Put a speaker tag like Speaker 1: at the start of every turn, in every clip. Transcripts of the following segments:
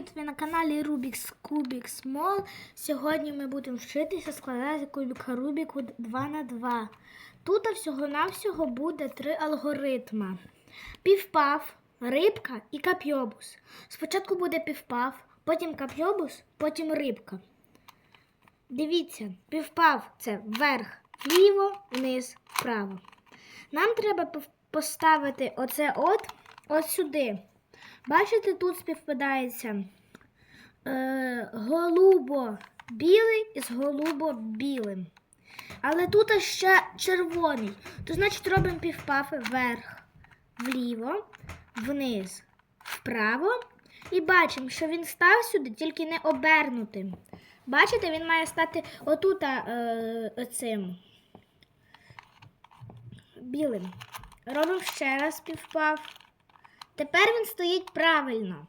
Speaker 1: Привіт! Ви на каналі Rubik's Cubic Small. Сьогодні ми будемо вчитися складати кубика Рубіку 2 на 2 Тут всього-навсього буде три алгоритми: півпав, рибка і капйобус. Спочатку буде півпав, потім капйобус, потім рибка. Дивіться, півпав це вверх, вліво, вниз, вправо. Нам треба поставити оце от, от сюди. Бачите, тут співпадається е, голубо-білий із голубо-білим. Але тут ще червоний. То значить робимо півпафи вверх, вліво, вниз, вправо. І бачимо, що він став сюди, тільки не обернутим. Бачите, він має стати отут е, оцим білим. Робимо ще раз півпав. Тепер він стоїть правильно.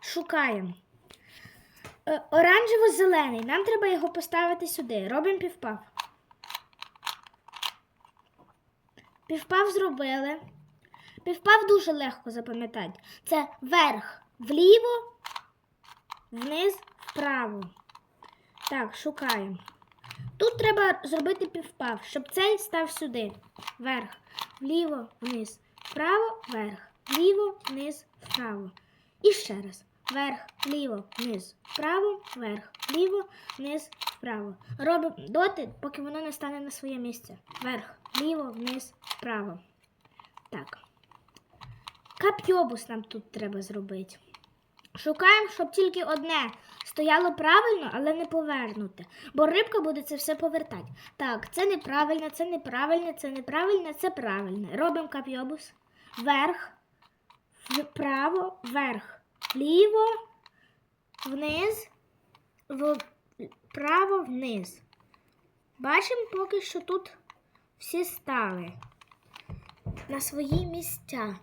Speaker 1: Шукаємо. Е, Оранжево-зелений. Нам треба його поставити сюди. Робимо півпав. Півпав зробили. Півпав дуже легко запам'ятати. Це вверх, вліво, вниз, вправо. Так, шукаємо. Тут треба зробити півпав, щоб цей став сюди. Вверх, вліво, вниз, вправо, вверх, вліво, вниз, вправо. І ще раз. Вверх, вліво, вниз, вправо, вверх, вліво, вниз, вправо. Робимо доти, поки воно не стане на своє місце. Вверх, вліво, вниз, вправо. Так. Капйобус нам тут треба зробити. Шукаємо, щоб тільки одне стояло правильно, але не повернуте. Бо рибка буде це все повертати. Так, це неправильно, це неправильно, це неправильно, це правильно. Робимо капйобус. Вверх, вправо, вверх, вліво, вниз, вправо, вниз. Бачимо поки що тут всі стали на свої місця.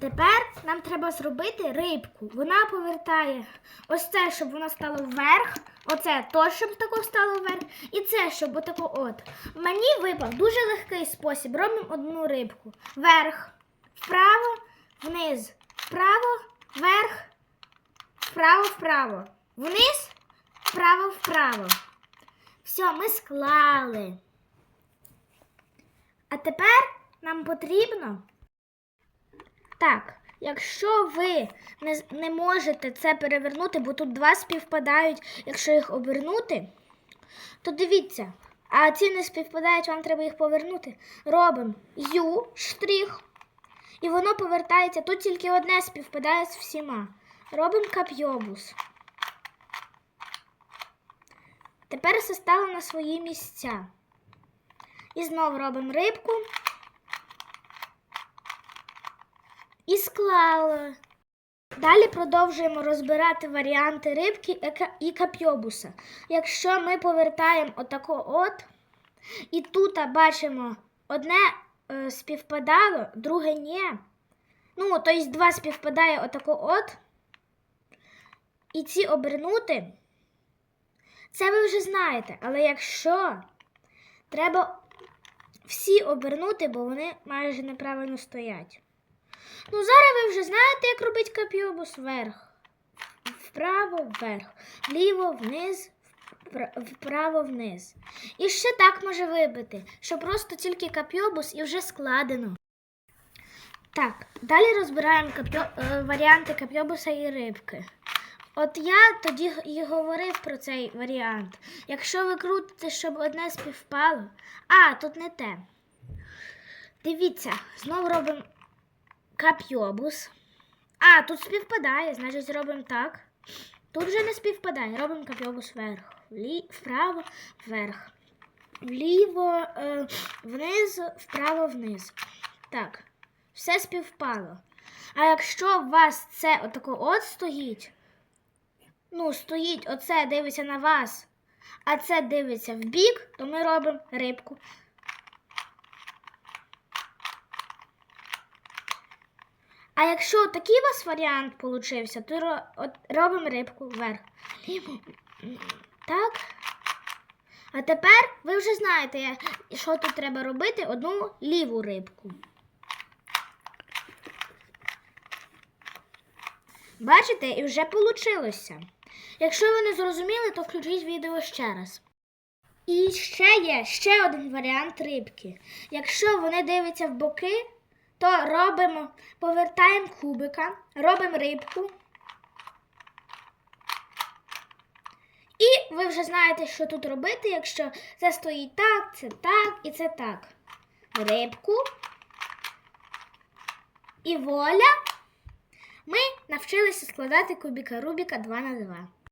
Speaker 1: Тепер нам треба зробити рибку. Вона повертає ось це, щоб воно стало вверх. Оце то, щоб тако стало вверх. І це, щоб отако от. Мені випав дуже легкий спосіб. Робимо одну рибку. Вверх, вправо, вниз, вправо, вверх, вправо, вправо. Вниз, вправо, вправо. Все, ми склали. А тепер нам потрібно. Так, якщо ви не, не можете це перевернути, бо тут два співпадають, якщо їх обернути, то дивіться, а ці не співпадають, вам треба їх повернути. Робимо Ю штрих, і воно повертається. Тут тільки одне співпадає з всіма. Робимо капйобус. Тепер все стало на свої місця. І знову робимо рибку. і склали. Далі продовжуємо розбирати варіанти рибки і ка- капйобуса. Якщо ми повертаємо отако от, і тут бачимо одне е, співпадало, друге ні. Ну, тобто два співпадає отако от. І ці обернути, це ви вже знаєте. Але якщо треба всі обернути, бо вони майже неправильно стоять. Ну, зараз ви вже знаєте, як робити капйобус вверх. Вправо, вверх, вліво, вниз, вправо, вниз. І ще так може вибити, що просто тільки капйобус і вже складено. Так, далі розбираємо капйо... е, варіанти капйобуса і рибки. От я тоді і говорив про цей варіант. Якщо ви крутите, щоб одне співпало. А, тут не те. Дивіться, знову робимо капйобус. А, тут співпадає, значить зробимо так. Тут вже не співпадає. Робимо капйобус вверх. Влі... Вправо, вверх. Вліво, е, вниз, вправо, вниз. Так, все співпало. А якщо у вас це отако от стоїть, ну, стоїть, оце дивиться на вас, а це дивиться в бік, то ми робимо рибку. А якщо такий у вас варіант получився, то робимо рибку вверх. Так. А тепер ви вже знаєте, що тут треба робити одну ліву рибку. Бачите, і вже вийшло. Якщо ви не зрозуміли, то включіть відео ще раз. І ще є ще один варіант рибки. Якщо вони дивляться в боки, то робимо, повертаємо кубика, робимо рибку. І ви вже знаєте, що тут робити, якщо це стоїть так, це так і це так. Рибку. І воля. Ми навчилися складати кубіка Рубіка 2 на 2.